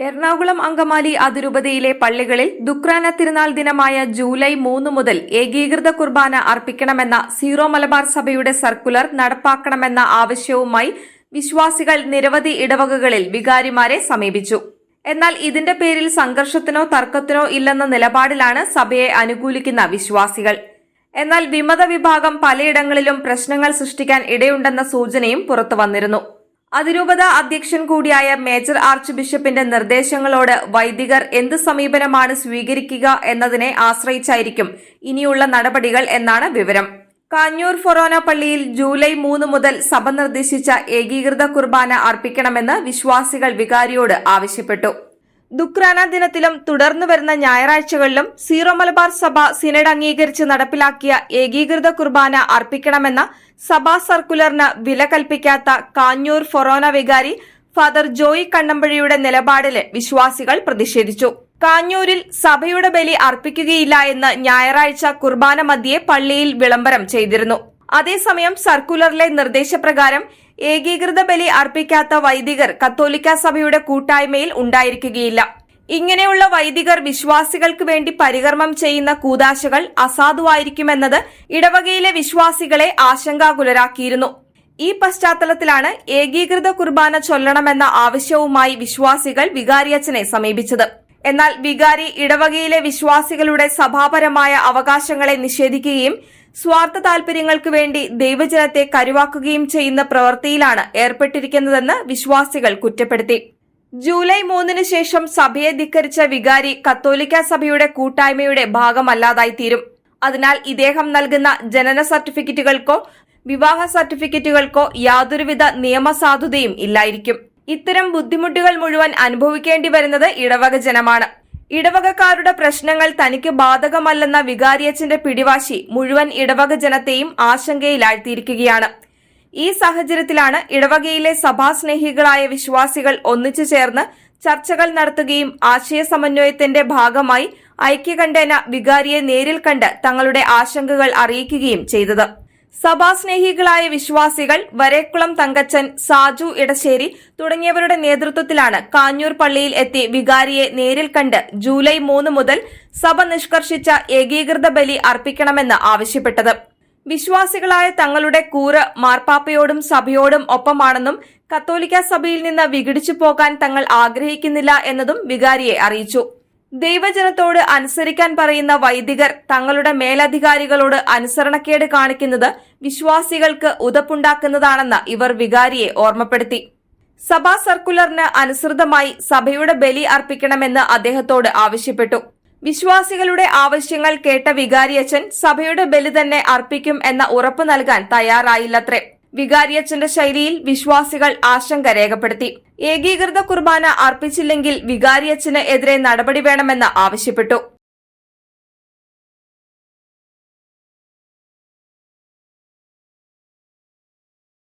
എറണാകുളം അങ്കമാലി അതിരൂപതയിലെ പള്ളികളിൽ ദുക്രാന തിരുനാൾ ദിനമായ ജൂലൈ മൂന്ന് മുതൽ ഏകീകൃത കുർബാന അർപ്പിക്കണമെന്ന സീറോ മലബാർ സഭയുടെ സർക്കുലർ നടപ്പാക്കണമെന്ന ആവശ്യവുമായി വിശ്വാസികൾ നിരവധി ഇടവകകളിൽ വികാരിമാരെ സമീപിച്ചു. എന്നാൽ ഇതിന്റെ പേരിൽ സംഘർഷത്തിനോ തർക്കത്തിനോ ഇല്ലെന്ന നിലപാടിലാണ് സഭയെ അനുകൂലിക്കുന്ന വിശ്വാസികൾ. എന്നാൽ വിമത വിഭാഗം പലയിടങ്ങളിലും പ്രശ്നങ്ങൾ സൃഷ്ടിക്കാൻ ഇടയുണ്ടെന്ന സൂചനയും പുറത്തുവന്നിരുന്നു. അതിരൂപത അധ്യക്ഷൻ കൂടിയായ മേജർ ആർച്ച് ബിഷപ്പിന്റെ നിർദ്ദേശങ്ങളോട് വൈദികർ എന്ത് സമീപനമാണ് സ്വീകരിക്കുക എന്നതിനെ ആശ്രയിച്ചായിരിക്കും ഇനിയുള്ള നടപടികൾ എന്നാണ് വിവരം. കാഞ്ഞൂർ ഫൊറോന പള്ളിയിൽ ജൂലൈ മൂന്ന് മുതൽ സഭ നിർദ്ദേശിച്ച ഏകീകൃത കുർബാന അർപ്പിക്കണമെന്ന് വിശ്വാസികൾ വികാരിയോട് ആവശ്യപ്പെട്ടു. ദുക്രാന ദിനത്തിലും തുടർന്നു വരുന്ന ഞായറാഴ്ചകളിലും സീറോ മലബാർ സഭ സിനഡ് അംഗീകരിച്ച് നടപ്പിലാക്കിയ ഏകീകൃത കുർബാന അർപ്പിക്കണമെന്ന സഭാ സർക്കുലറിന് വില കൽപ്പിക്കാത്ത കാഞ്ഞൂർ ഫൊറോന വികാരി ഫാദർ ജോയി കണ്ണമ്പഴിയുടെ നിലപാടിൽ വിശ്വാസികൾ പ്രതിഷേധിച്ചു. കാഞ്ഞൂരിൽ സഭയുടെ ബലി അർപ്പിക്കുകയില്ല എന്ന് ഞായറാഴ്ച കുർബാന മധ്യേ പള്ളിയിൽ വിളംബരം ചെയ്തിരുന്നു. അതേസമയം സർക്കുലറിലെ നിർദ്ദേശപ്രകാരം ഏകീകൃത ബലി അർപ്പിക്കാത്ത വൈദികർ കത്തോലിക്ക സഭയുടെ കൂട്ടായ്മയിൽ ഉണ്ടായിരിക്കുകയില്ല. ഇങ്ങനെയുള്ള വൈദികർ വിശ്വാസികൾക്ക് വേണ്ടി പരികർമ്മം ചെയ്യുന്ന കൂതാശകൾ അസാധുവായിരിക്കുമെന്നത് ഇടവകയിലെ വിശ്വാസികളെ ആശങ്കാകുലരാക്കിയിരുന്നു. ഈ പശ്ചാത്തലത്തിലാണ് ഏകീകൃത കുർബാന ചൊല്ലണമെന്ന ആവശ്യവുമായി വിശ്വാസികൾ വികാരിയച്ഛനെ സമീപിച്ചത്. എന്നാൽ വികാരി ഇടവകയിലെ വിശ്വാസികളുടെ സഭാപരമായ അവകാശങ്ങളെ നിഷേധിക്കുകയും സ്വാർത്ഥ താൽപര്യങ്ങൾക്ക് വേണ്ടി ദൈവജനത്തെ കരുവാക്കുകയും ചെയ്യുന്ന പ്രവൃത്തിയിലാണ് ഏർപ്പെട്ടിരിക്കുന്നതെന്ന് വിശ്വാസികൾ കുറ്റപ്പെടുത്തി. ജൂലൈ മൂന്നിന് ശേഷം സഭയെ ധിക്കരിച്ച വികാരി കത്തോലിക്ക സഭയുടെ കൂട്ടായ്മയുടെ ഭാഗമല്ലാതായി തീരും. അതിനാൽ ഇദ്ദേഹം നൽകുന്ന ജനന സർട്ടിഫിക്കറ്റുകൾക്കോ വിവാഹ സർട്ടിഫിക്കറ്റുകൾക്കോ യാതൊരുവിധ നിയമസാധുതയും ഇല്ലായിരിക്കും. ഇത്തരം ബുദ്ധിമുട്ടുകൾ മുഴുവൻ അനുഭവിക്കേണ്ടി വരുന്നത് ഇടവക ജനമാണ്. ഇടവകക്കാരുടെ പ്രശ്നങ്ങൾ തനിക്ക് ബാധകമല്ലെന്ന വികാരിയച്ചന്റെ പിടിവാശി മുഴുവൻ ഇടവക ജനത്തെയും ആശങ്കയിലാഴ്ത്തിയിരിക്കുകയാണ്. ഈ സാഹചര്യത്തിലാണ് ഇടവകയിലെ സഭാസ്നേഹികളായ വിശ്വാസികൾ ഒന്നിച്ചു ചേർന്ന് ചർച്ചകൾ നടത്തുകയും ആശയ സമന്വയത്തിന്റെ ഭാഗമായി ഐക്യകണ്ഠേന വികാരിയെ നേരിൽ കണ്ട് തങ്ങളുടെ ആശങ്കകൾ അറിയിക്കുകയും ചെയ്തത്. സഭാസ്നേഹികളായ വിശ്വാസികൾ വരേക്കുളം തങ്കച്ചൻ സാജു ഇടശ്ശേരി തുടങ്ങിയവരുടെ നേതൃത്വത്തിലാണ് കാഞ്ഞൂർ പള്ളിയിൽ എത്തി വികാരിയെ നേരിൽ കണ്ട് ജൂലൈ മൂന്ന് മുതൽ സഭ നിഷ്കർഷിച്ച ഏകീകൃത ബലി അർപ്പിക്കണമെന്ന് ആവശ്യപ്പെട്ടത്. വിശ്വാസികളായ തങ്ങളുടെ കൂറ് മാർപ്പാപ്പയോടും സഭയോടും ഒപ്പമാണെന്നും കത്തോലിക്ക സഭയിൽ നിന്ന് വിഘടിച്ചു പോകാൻ തങ്ങൾ ആഗ്രഹിക്കുന്നില്ല എന്നതും വികാരിയെ അറിയിച്ചു. ദൈവജനത്തോട് അനുസരിക്കാൻ പറയുന്ന വൈദികർ തങ്ങളുടെ മേലധികാരികളോട് അനുസരണക്കേട് കാണിക്കുന്നത് വിശ്വാസികൾക്ക് ഉതപ്പുണ്ടാക്കുന്നതാണെന്ന് ഇവർ വികാരിയെ ഓർമ്മപ്പെടുത്തി. സഭാ സർക്കുലറിന് അനുസൃതമായി സഭയുടെ ബലി അർപ്പിക്കണമെന്ന് അദ്ദേഹത്തോട് ആവശ്യപ്പെട്ടു. വിശ്വാസികളുടെ ആവശ്യങ്ങൾ കേട്ട വികാരിയച്ചൻ സഭയുടെ ബലി തന്നെ അർപ്പിക്കും എന്ന ഉറപ്പ് നൽകാൻ തയ്യാറായില്ലത്രേ. വികാരിയച്ചന്റെ ശൈലിയിൽ വിശ്വാസികൾ ആശങ്ക രേഖപ്പെടുത്തി. ഏകീകൃത കുർബാന അർപ്പിച്ചില്ലെങ്കിൽ വികാരിയച്ഛന് എതിരെ നടപടി വേണമെന്ന് ആവശ്യപ്പെട്ടു.